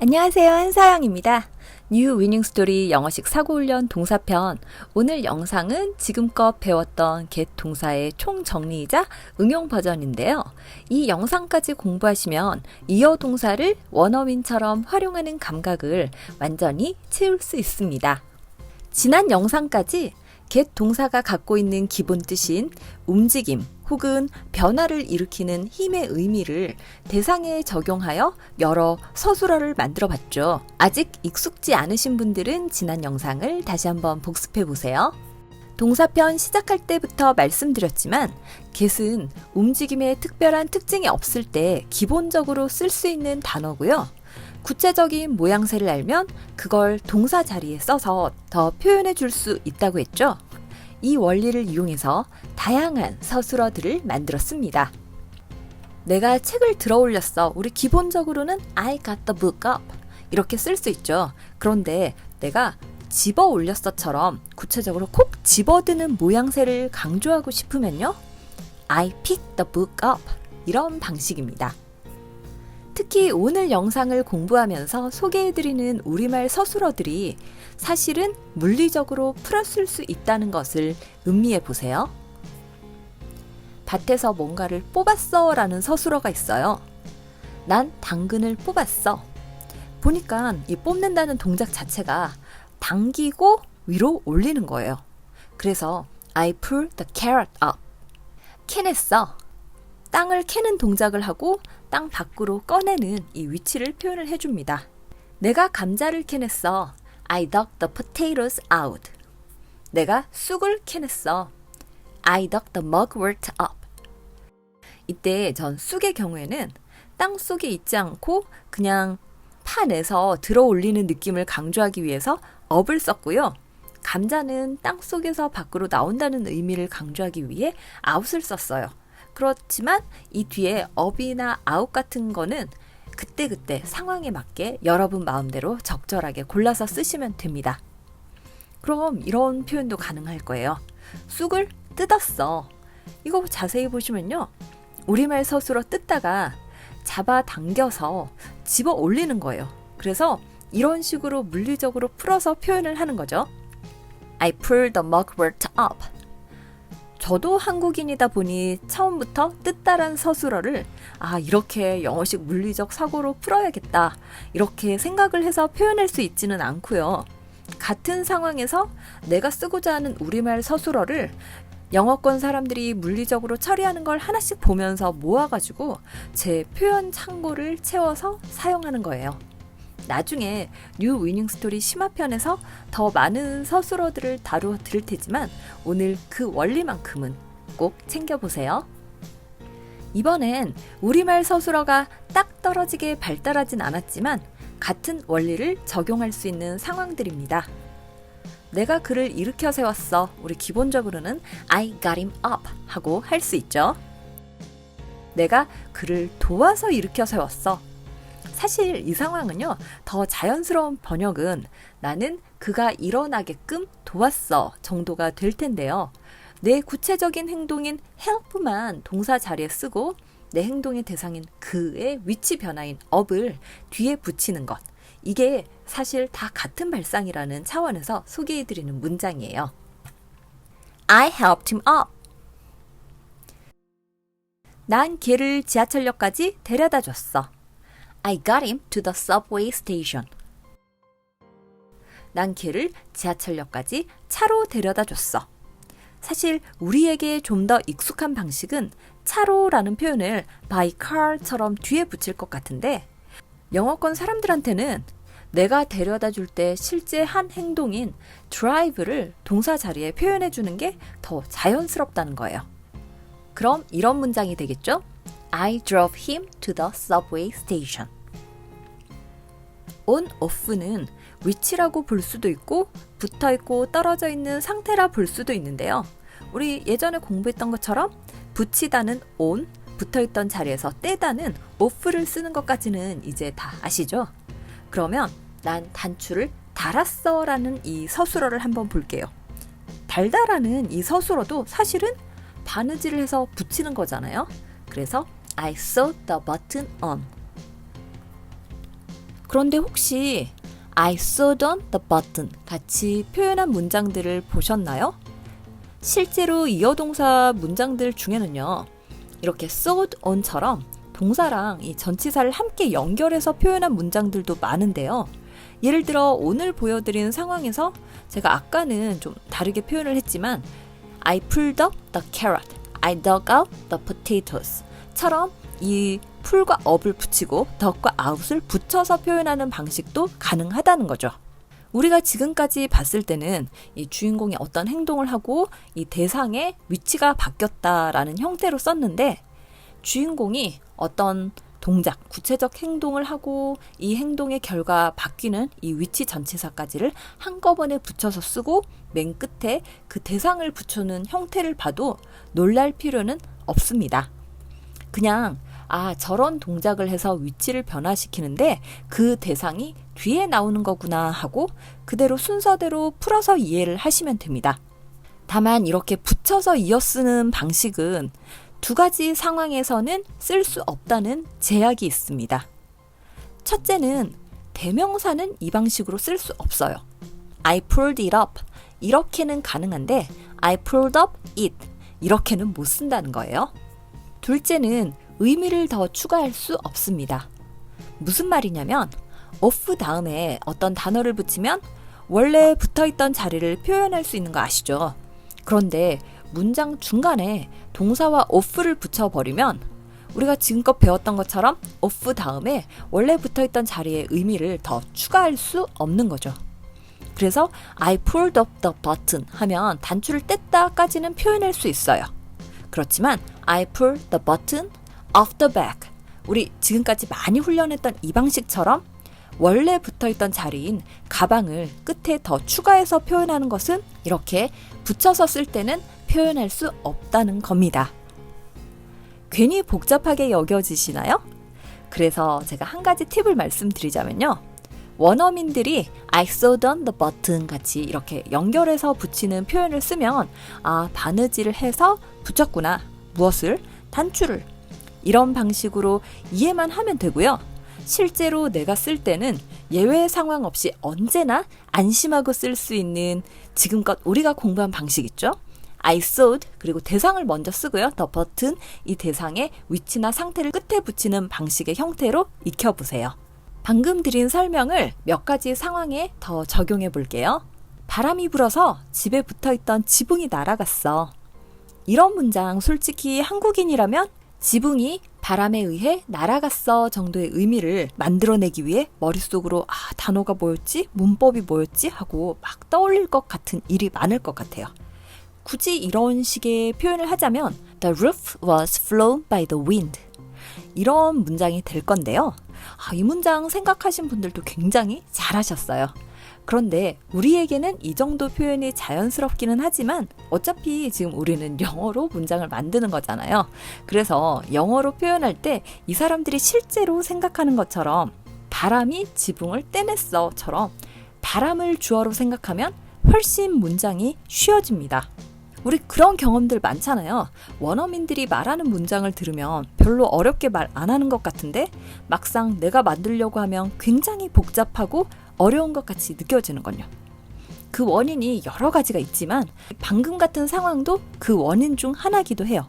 안녕하세요. 한사영입니다. 뉴 위닝 스토리 영어식 사고 훈련 동사편. 오늘 영상은 지금껏 배웠던 get 동사의 총 정리이자 응용 버전인데요. 이 영상까지 공부하시면 이어 동사를 원어민처럼 활용하는 감각을 완전히 채울 수 있습니다. 지난 영상까지 get 동사가 갖고 있는 기본 뜻인 움직임 혹은 변화를 일으키는 힘의 의미를 대상에 적용하여 여러 서술어를 만들어 봤죠. 아직 익숙지 않으신 분들은 지난 영상을 다시 한번 복습해 보세요. 동사편 시작할 때부터 말씀드렸지만 get은 움직임에 특별한 특징이 없을 때 기본적으로 쓸 수 있는 단어고요. 구체적인 모양새를 알면 그걸 동사 자리에 써서 더 표현해 줄 수 있다고 했죠. 이 원리를 이용해서 다양한 서술어들을 만들었습니다. 내가 책을 들어 올렸어. 우리 기본적으로는 I got the book up. 이렇게 쓸 수 있죠. 그런데 내가 집어 올렸어처럼 구체적으로 콕 집어드는 모양새를 강조하고 싶으면요. I picked the book up. 이런 방식입니다. 특히 오늘 영상을 공부하면서 소개해드리는 우리말 서술어들이 사실은 물리적으로 풀었을 수 있다는 것을 음미해 보세요. 밭에서 뭔가를 뽑았어 라는 서술어가 있어요. 난 당근을 뽑았어. 보니까 이 뽑는다는 동작 자체가 당기고 위로 올리는 거예요. 그래서 I pull the carrot up. 캐냈어. 땅을 캐는 동작을 하고 땅 밖으로 꺼내는 이 위치를 표현을 해줍니다. 내가 감자를 캐냈어. I dug the potatoes out. 내가 쑥을 캐냈어. I dug the mugwort up. 이때 전 쑥의 경우에는 땅 속에 있지 않고 그냥 파내서 들어 올리는 느낌을 강조하기 위해서 up을 썼고요. 감자는 땅 속에서 밖으로 나온다는 의미를 강조하기 위해 out을 썼어요. 그렇지만 이 뒤에 up이나 out 같은 거는 그때그때 상황에 맞게 여러분 마음대로 적절하게 골라서 쓰시면 됩니다. 그럼 이런 표현도 가능할 거예요. 쑥을 뜯었어. 이거 자세히 보시면요. 우리말 서술어 뜯다가 잡아 당겨서 집어 올리는 거예요. 그래서 이런 식으로 물리적으로 풀어서 표현을 하는 거죠. I pulled the mugwort up. 저도 한국인이다 보니 처음부터 뜻다란 서술어를 아, 이렇게 영어식 물리적 사고로 풀어야겠다. 이렇게 생각을 해서 표현할 수 있지는 않고요. 같은 상황에서 내가 쓰고자 하는 우리말 서술어를 영어권 사람들이 물리적으로 처리하는 걸 하나씩 보면서 모아가지고 제 표현 창고를 채워서 사용하는 거예요. 나중에 뉴 위닝 스토리 심화편에서 더 많은 서술어들을 다루어 드릴 테지만 오늘 그 원리만큼은 꼭 챙겨보세요. 이번엔 우리말 서술어가 딱 떨어지게 발달하진 않았지만 같은 원리를 적용할 수 있는 상황들입니다. 내가 그를 일으켜 세웠어. 우리 기본적으로는 I got him up 하고 할 수 있죠. 내가 그를 도와서 일으켜 세웠어. 사실 이 상황은요, 더 자연스러운 번역은 나는 그가 일어나게끔 도왔어 정도가 될 텐데요. 내 구체적인 행동인 help만 동사 자리에 쓰고 내 행동의 대상인 그의 위치 변화인 up을 뒤에 붙이는 것. 이게 사실 다 같은 발상이라는 차원에서 소개해드리는 문장이에요. I helped him up. 난 걔를 지하철역까지 데려다 줬어. I got him to the subway station. 난 걔를 지하철역까지 차로 데려다 줬어. 사실 우리에게 좀 더 익숙한 방식은 차로라는 표현을 by car처럼 뒤에 붙일 것 같은데 영어권 사람들한테는 내가 데려다 줄 때 실제 한 행동인 drive를 동사 자리에 표현해 주는 게 더 자연스럽다는 거예요. 그럼 이런 문장이 되겠죠? I drove him to the subway station. On, off는 위치라고 볼 수도 있고 붙어 있고 떨어져 있는 상태라 볼 수도 있는데요. 우리 예전에 공부했던 것처럼 붙이다는 on, 붙어 있던 자리에서 떼다는 off를 쓰는 것까지는 이제 다 아시죠? 그러면 난 단추를 달았어 라는 이 서술어를 한번 볼게요. 달다라는 이 서술어도 사실은 바느질을 해서 붙이는 거잖아요. 그래서 I sewed the button on. 그런데 혹시 I sewed on the button 같이 표현한 문장들을 보셨나요? 실제로 이어동사 문장들 중에는요. 이렇게 sewed on처럼 동사랑 이 전치사를 함께 연결해서 표현한 문장들도 많은데요. 예를 들어 오늘 보여드린 상황에서 제가 아까는 좀 다르게 표현을 했지만 I pulled up the carrot, I dug out the potatoes 처럼 이 풀과 up을 붙이고 덕과 out을 붙여서 표현하는 방식도 가능하다는 거죠. 우리가 지금까지 봤을 때는 이 주인공이 어떤 행동을 하고 이 대상의 위치가 바뀌었다라는 형태로 썼는데 주인공이 어떤 동작, 구체적 행동을 하고 이 행동의 결과 바뀌는 이 위치 전치사까지를 한꺼번에 붙여서 쓰고 맨 끝에 그 대상을 붙여는 형태를 봐도 놀랄 필요는 없습니다. 그냥 아, 저런 동작을 해서 위치를 변화시키는데 그 대상이 뒤에 나오는 거구나 하고 그대로 순서대로 풀어서 이해를 하시면 됩니다. 다만 이렇게 붙여서 이어 쓰는 방식은 두 가지 상황에서는 쓸 수 없다는 제약이 있습니다. 첫째는 대명사는 이 방식으로 쓸 수 없어요. I pulled it up. 이렇게는 가능한데 I pulled up it. 이렇게는 못 쓴다는 거예요. 둘째는 의미를 더 추가할 수 없습니다. 무슨 말이냐면 of 다음에 어떤 단어를 붙이면 원래 붙어 있던 자리를 표현할 수 있는 거 아시죠? 그런데 문장 중간에 동사와 of를 붙여버리면 우리가 지금껏 배웠던 것처럼 of 다음에 원래 붙어 있던 자리에 의미를 더 추가할 수 없는 거죠. 그래서 I pulled up the button 하면 단추를 뗐다까지는 표현할 수 있어요. 그렇지만 I pulled the button off the back 우리 지금까지 많이 훈련했던 이 방식처럼 원래 붙어 있던 자리인 가방을 끝에 더 추가해서 표현하는 것은 이렇게 붙여서 쓸 때는 표현할 수 없다는 겁니다. 괜히 복잡하게 여겨지시나요? 그래서 제가 한 가지 팁을 말씀드리자면요. 원어민들이 I sewed on the button 같이 이렇게 연결해서 붙이는 표현을 쓰면 아, 바느질을 해서 붙였구나. 무엇을? 단추를. 이런 방식으로 이해만 하면 되고요. 실제로 내가 쓸 때는 예외 상황 없이 언제나 안심하고 쓸 수 있는 지금껏 우리가 공부한 방식 있죠? I sewed 그리고 대상을 먼저 쓰고요. the button 이 대상의 위치나 상태를 끝에 붙이는 방식의 형태로 익혀 보세요. 방금 드린 설명을 몇 가지 상황에 더 적용해 볼게요. 바람이 불어서 집에 붙어 있던 지붕이 날아갔어. 이런 문장 솔직히 한국인이라면 지붕이 바람에 의해 날아갔어 정도의 의미를 만들어내기 위해 머릿속으로 아, 단어가 뭐였지? 문법이 뭐였지? 하고 막 떠올릴 것 같은 일이 많을 것 같아요. 굳이 이런 식의 표현을 하자면 The roof was flown by the wind. 이런 문장이 될 건데요. 아, 이 문장 생각하신 분들도 굉장히 잘하셨어요. 그런데 우리에게는 이 정도 표현이 자연스럽기는 하지만 어차피 지금 우리는 영어로 문장을 만드는 거잖아요. 그래서 영어로 표현할 때 이 사람들이 실제로 생각하는 것처럼 바람이 지붕을 떼냈어처럼 바람을 주어로 생각하면 훨씬 문장이 쉬워집니다. 우리 그런 경험들 많잖아요. 원어민들이 말하는 문장을 들으면 별로 어렵게 말 안 하는 것 같은데 막상 내가 만들려고 하면 굉장히 복잡하고 어려운 것 같이 느껴지는군요. 그 원인이 여러 가지가 있지만 방금 같은 상황도 그 원인 중 하나기도 해요.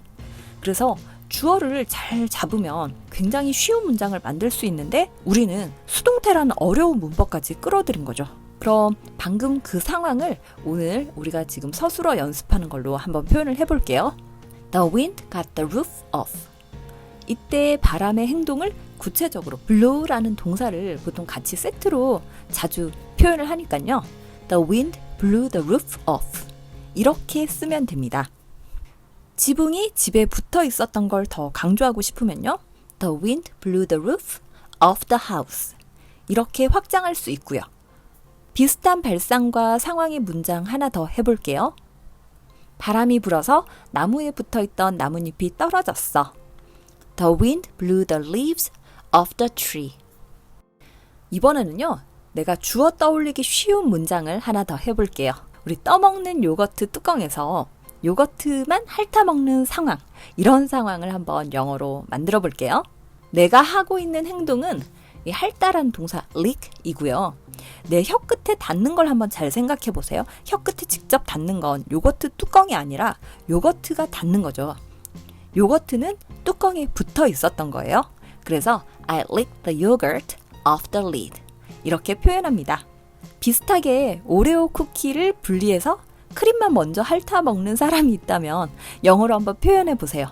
그래서 주어를 잘 잡으면 굉장히 쉬운 문장을 만들 수 있는데 우리는 수동태라는 어려운 문법까지 끌어들인 거죠. 그럼 방금 그 상황을 오늘 우리가 지금 서술어 연습하는 걸로 한번 표현을 해볼게요. The wind got the roof off. 이때 바람의 행동을 구체적으로 blow라는 동사를 보통 같이 세트로 자주 표현을 하니까요. The wind blew the roof off. 이렇게 쓰면 됩니다. 지붕이 집에 붙어 있었던 걸 더 강조하고 싶으면요. The wind blew the roof off the house. 이렇게 확장할 수 있고요. 비슷한 발상과 상황의 문장 하나 더 해볼게요. 바람이 불어서 나무에 붙어 있던 나뭇잎이 떨어졌어. The wind blew the leaves off the tree. 이번에는요, 내가 주어 떠올리기 쉬운 문장을 하나 더 해볼게요. 우리 떠먹는 요거트 뚜껑에서 요거트만 핥아먹는 상황, 이런 상황을 한번 영어로 만들어 볼게요. 내가 하고 있는 행동은 이 핥다라는 동사 lick이고요. 내 혀 끝에 닿는 걸 한번 잘 생각해 보세요. 혀 끝에 직접 닿는 건 요거트 뚜껑이 아니라 요거트가 닿는 거죠. 요거트는 뚜껑에 붙어 있었던 거예요. 그래서 I licked the yogurt off the lid. 이렇게 표현합니다. 비슷하게 오레오 쿠키를 분리해서 크림만 먼저 핥아 먹는 사람이 있다면 영어로 한번 표현해 보세요.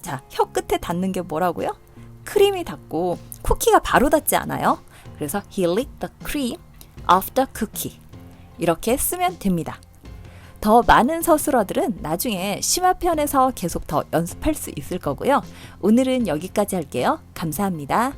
자, 혀 끝에 닿는 게 뭐라고요? 크림이 닿고 쿠키가 바로 닿지 않아요. 그래서 he licked the cream off the cookie. 이렇게 쓰면 됩니다. 더 많은 서술어들은 나중에 심화편에서 계속 더 연습할 수 있을 거고요. 오늘은 여기까지 할게요. 감사합니다.